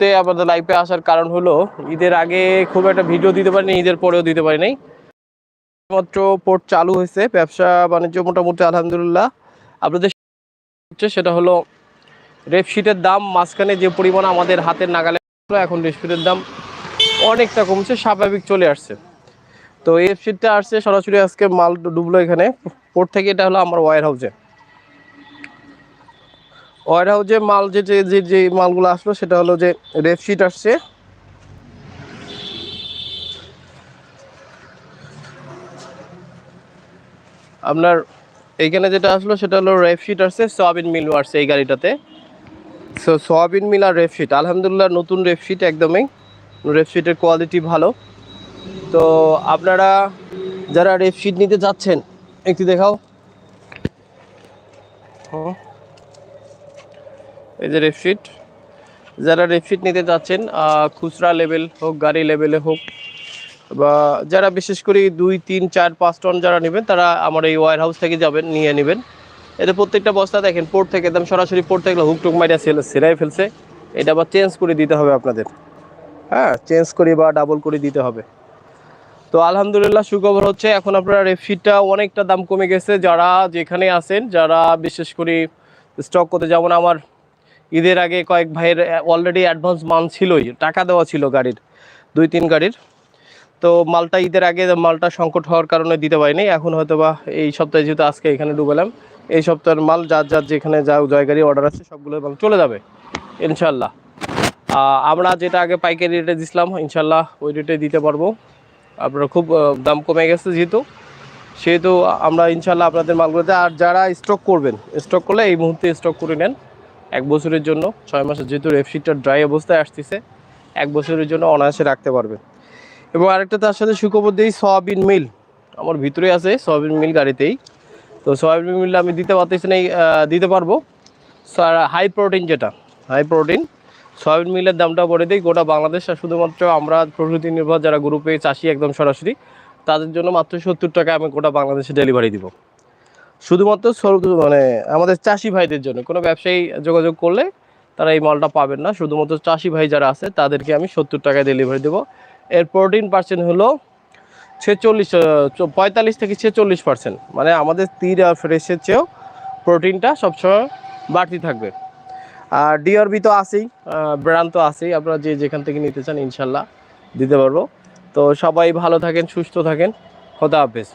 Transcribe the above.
তে আমাদের লাইফে আসার কারণ হলো, ঈদের আগে খুব একটা ভিডিও দিতে পারিনি, ঈদের পরেও দিতে পারি মাত্র পোর্ট চালু হয়েছে, ব্যবসা বাণিজ্য মোটামুটি আলহামদুলিল্লাহ। আপনাদের হচ্ছে সেটা হলো রেপশিটের দাম মাঝখানে যে পরিমাণ আমাদের হাতের নাগালে এখন রেপশিটের দাম অনেকটা কমছে, স্বাভাবিক চলে আসছে। তো এই রেপশিটটা আসছে সরাসরি আজকে মাল ডুবলো এখানে। পোর্ট থেকে এটা হলো আমার ওয়ার হাউসে ওয়ার হাউসে মাল যে যে যে মালগুলো আসলো, সেটা হলো যে রেপশিট আসছে। আপনার এইখানে যেটা আসলো, সেটা হলো রেপশিট আসছে, সয়াবিন মিলও আসছে এই গাড়িটাতে। সো সয়াবিন মিল আর রেপশিট আলহামদুলিল্লাহ, নতুন রেপশিট একদমই। রেপশিটের কোয়ালিটি ভালো। তো আপনারা যারা রেপশিট নিতে যাচ্ছেন একটু দেখাও। হুম। এই যে রেপশিট যারা রেপশিট নিতে যাচ্ছেন খুচরা লেভেল হোক, গাড়ি লেভেলে হোক, বা যারা বিশেষ করে দুই, তিন, চার, পাঁচ টন যারা নেবেন, তারা আমার এই ওয়ার হাউস থেকে যাবেন, নিয়ে নেবেন। এতে প্রত্যেকটা বস্তা দেখেন পোর্ট থেকে একদম সরাসরি পোর্ট থেকে হুকটুক মাইরা সেল সেলাই ফেলছে। এটা আবার চেঞ্জ করে দিতে হবে আপনাদের। হ্যাঁ চেঞ্জ করে বা ডাবল করে দিতে হবে। তো আলহামদুলিল্লাহ, সুখবর হচ্ছে এখন আপনার রেপশিটটা অনেকটা দাম কমে গেছে। যারা যেখানে আছেন, যারা বিশেষ করে স্টক করতে, যেমন আমার ঈদের আগে কয়েক ভাইয়ের অলরেডি অ্যাডভান্স মাল ছিলই, টাকা দেওয়া ছিল গাড়ির, দুই তিন গাড়ির। তো মালটা ঈদের আগে মালটা সংকট হওয়ার কারণে দিতে পারিনি, এখন হয়তো বা এই সপ্তাহে যেহেতু আজকে এখানে ডুবেলাম এই সপ্তাহের মাল যার যার যেখানে যা জয় গাড়ি অর্ডার আছে সবগুলো মাল চলে যাবে ইনশাল্লাহ আমরা যেটা আগে পাইকারি রেটে দিছিলাম ইনশাল্লাহ ওই রেটে দিতে পারব। আপনারা খুব দাম কমে গেছে যেহেতু, সেহেতু আমরা ইনশাল্লাহ আপনাদের মালগুলোতে, আর যারা স্টক করবেন স্টক করলে এই মুহূর্তে স্টক করে নেন। এক বছরের জন্য, ছয় মাসের যেহেতু রেপশিটটা ড্রাই অবস্থায় আসতেছে, এক বছরের জন্য অনায়াসে রাখতে পারবেন। এবং আরেকটা তার সাথে সুখবর দিই, সয়াবিন মিল। আমার ভিতরে আছে সয়াবিন মিল গাড়িতেই। তো সয়াবিন মিল আমি দিতে পারতেছি না দিতে পারব। হাই প্রোটিন যেটা হাই প্রোটিন সয়াবিন মিলের দামটা বলে দিই, গোটা বাংলাদেশ শুধুমাত্র আমরা প্রকৃতি নির্ভর যারা গ্রুপে চাষি একদম সরাসরি, তাদের জন্য মাত্র সত্তর টাকা আমি গোটা বাংলাদেশে ডেলিভারি দিব। শুধুমাত্র মানে আমাদের চাষি ভাইদের জন্য। কোনো ব্যবসায়ী যোগাযোগ করলে তারা এই মালটা পাবেন না। শুধুমাত্র চাষি ভাই যারা আছে, তাদেরকে আমি সত্তর টাকায় ডেলিভারি দেবো। এর প্রোটিন পার্সেন্ট হলো ছেচল্লিশ পঁয়তাল্লিশ থেকে ছেচল্লিশ পার্সেন্ট মানে আমাদের তীর আর ফ্রেশের চেয়েও প্রোটিনটা সবসময় বাড়তি থাকবে। আর ডিআরবি তো আছেই ব্র্যান্ড তো আছেই। আপনারা যে যেখান থেকে নিতে চান, ইনশাল্লাহ দিতে পারব। তো সবাই ভালো থাকেন, সুস্থ থাকেন। খোদা হাফেজ।